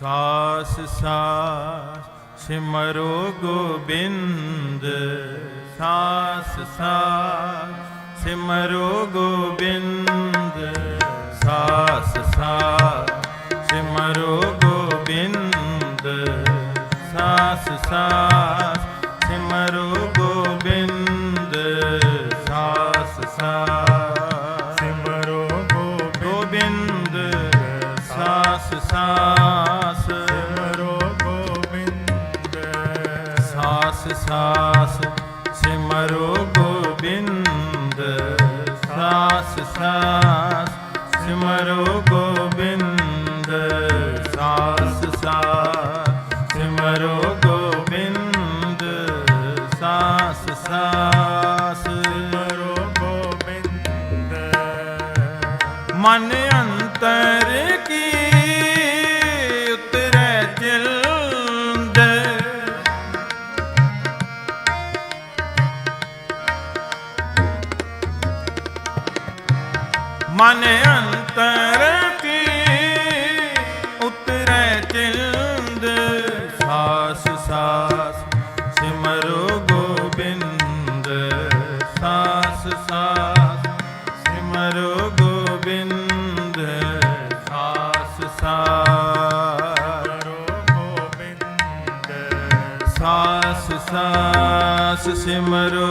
ਸਾਸ ਸਾਸ ਸਿਮਰੋ ਗੋਬਿੰਦ, ਸਾਸ ਸਾਸ ਸਿਮਰੋ ਗੋਬਿੰਦ, ਸਾਸ ਸਾਸ ਸਿਮਰੋ ਗੋਬਿੰਦ, ਸਾਸ ਸਾਸ ਸਿਮਰੋ ਸਾਸ ਸਾਸ ਸਿਮਰੋ ਗੋਬਿੰਦ ਸਾਸ ਸਾਸ ਗੋਬਿੰਦ ਸਾਸ ਸਾਸ ਸਿਮਰੋ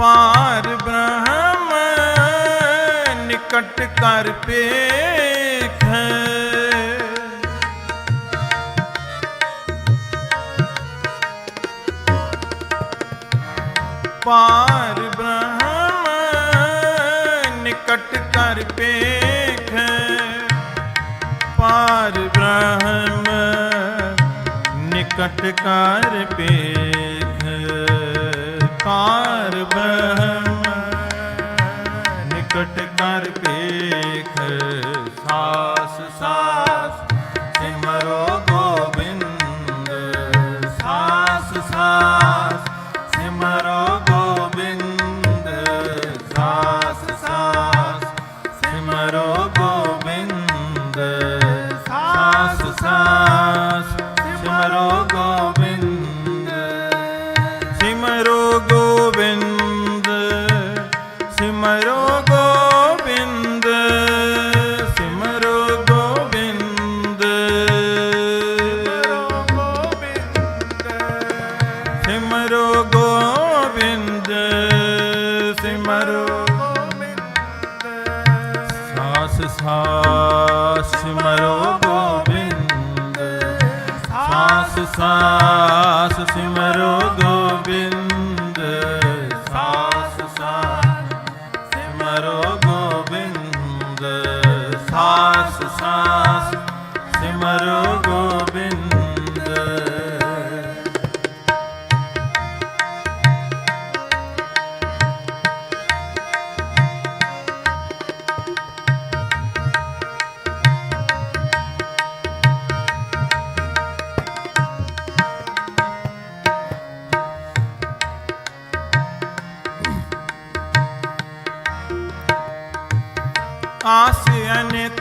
ਪਾਰ ਬ੍ਰਹਮ ਨਿਕਟ ਕਰ ਪੇਖ। ਪਾਰ ਬ੍ਰਹਮ ਨਿਕਟ ਕਰ ਪੇਖ। ਪਾਰ ਬ੍ਰਹਮ ਨਿਕਟ ਕਰ ਪੇਖ। não ਸਾਸ ਸਾਸ ਸਿਮਰੋ ਗੋਬਿੰਦ ਸਾਸ ਸਾਸ ਆਸ ਅਨਿਤ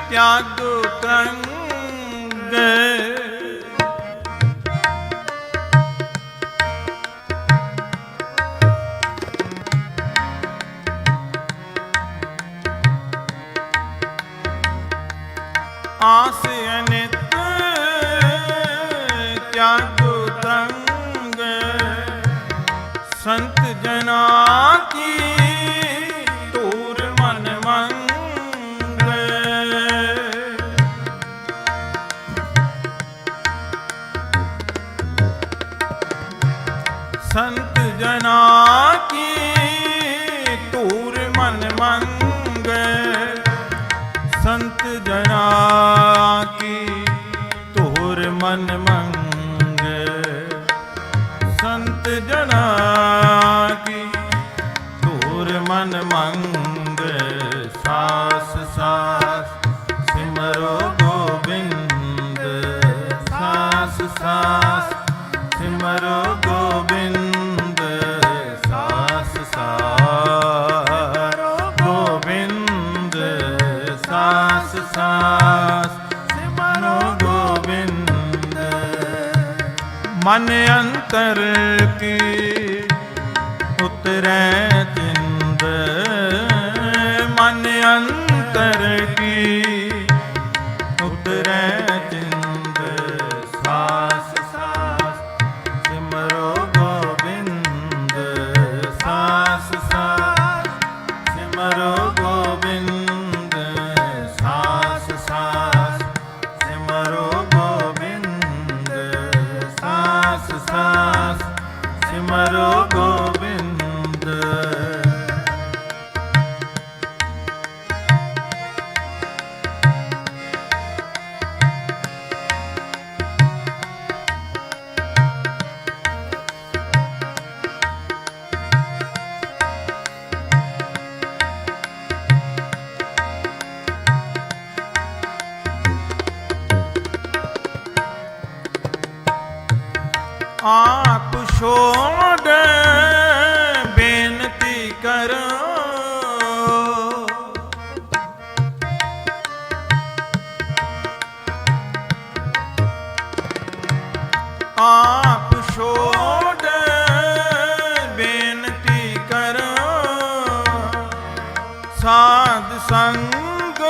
ਤਿਆਗ ਤਰੰਗ ਆਸ ਸੰਤ ਜਨਾ ਕੀ ਧੂਰ ਮਨ ਮੰਗੇ। ਸੰਤ ਜਨਾ ਕੀ ਧੂਰ ਮਨ ਮੰਗੇ। ਸੰਤ ਜਨਾ ਕੀ ਧੂਰ ਮਨ ਮੰਗੇ। ਸਾਸ ਸਾਸ ਸਿਮਰੋ ਗੋਬਿੰਦ। ਮਨ ਅੰਤਰ ਕੀ ਉਤਰੈ ਆਪ ਛੋੜ ਬੇਨਤੀ ਕਰੋ। ਆਪ ਛੋੜ ਬੇਨਤੀ ਕਰੋ। ਸਾਧ ਸੰਗ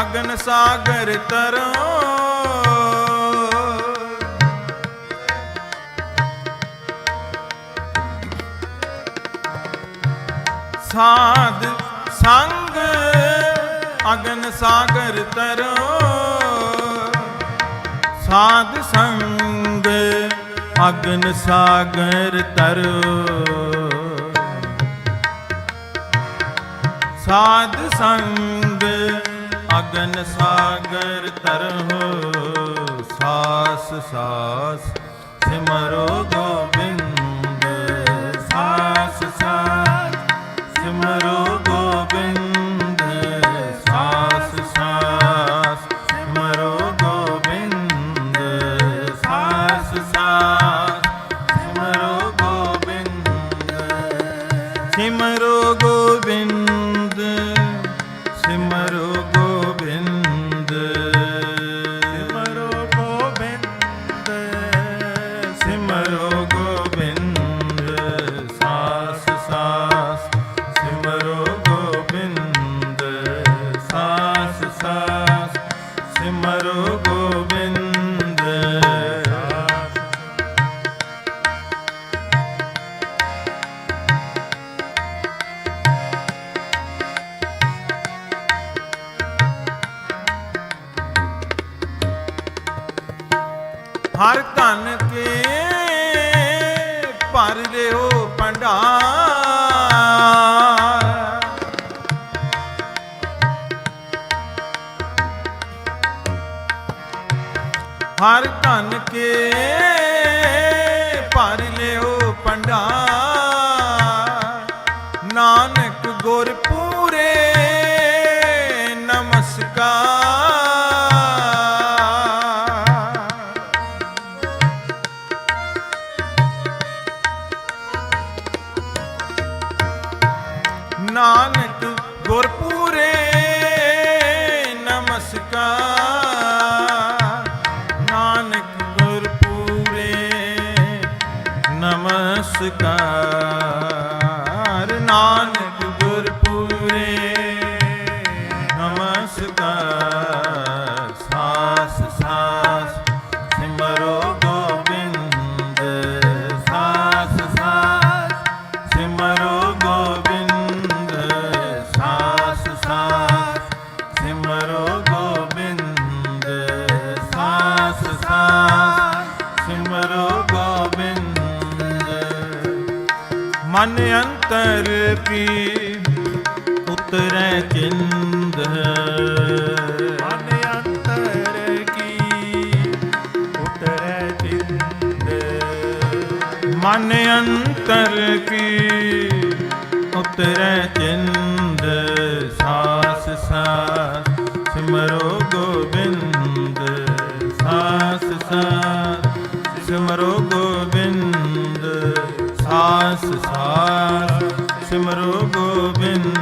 ਅਗਨ ਸਾਗਰ ਤਰੋ। ਸਾਧ ਸੰਗ ਅਗਨ ਸਾਗਰ ਤਰੋ। ਸਾਧ ਸੰਗ ਅਗਨ ਸਾਗਰ ਤਰੋ। ਸਾਧ ਸੰਗ ਅਗਨ ਸਾਗਰ ਤਰਹੁ ਸਾਸ ਸਾਸ ਸਿਮਰੋ ਸਿਮਰੋ ਹਰ ਧਨ ਕੇ ਭਰ ਲਿਓ ਭੰਡਾਰ। ਹਰ ਧਨ ਕੇ ਭਰ ਲਿਓ ਭੰਡਾਰ। ਨਾਨਕ ਗੁਰ ਮਨ ਅੰਤਰ ਕੀ? ਉਤਰੈ ਚਿੰਦ। ਮਨ ਅੰਤਰ ਕੀ? ਉਤਰੈ ਚਿੰਦ। ਮਨ ਅੰਤਰ ਕੀ? ਉਤਰੈ ਚਿੰਦ। ਸਾਸ ਸਾਸ, ਸਿਮਰੋ ਗੋਬਿੰਦ। ਸਾਸ ਸਾਸ, ਸਿਮਰੋ ਗੋਬਿੰਦ ਸਾਸ ਸਾਸ ਸਿਮਰੋ ਗੋਬਿੰਦ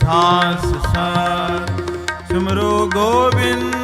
ਸਾਸ ਸਾਸ ਸਿਮਰੋ ਗੋਬਿੰਦ।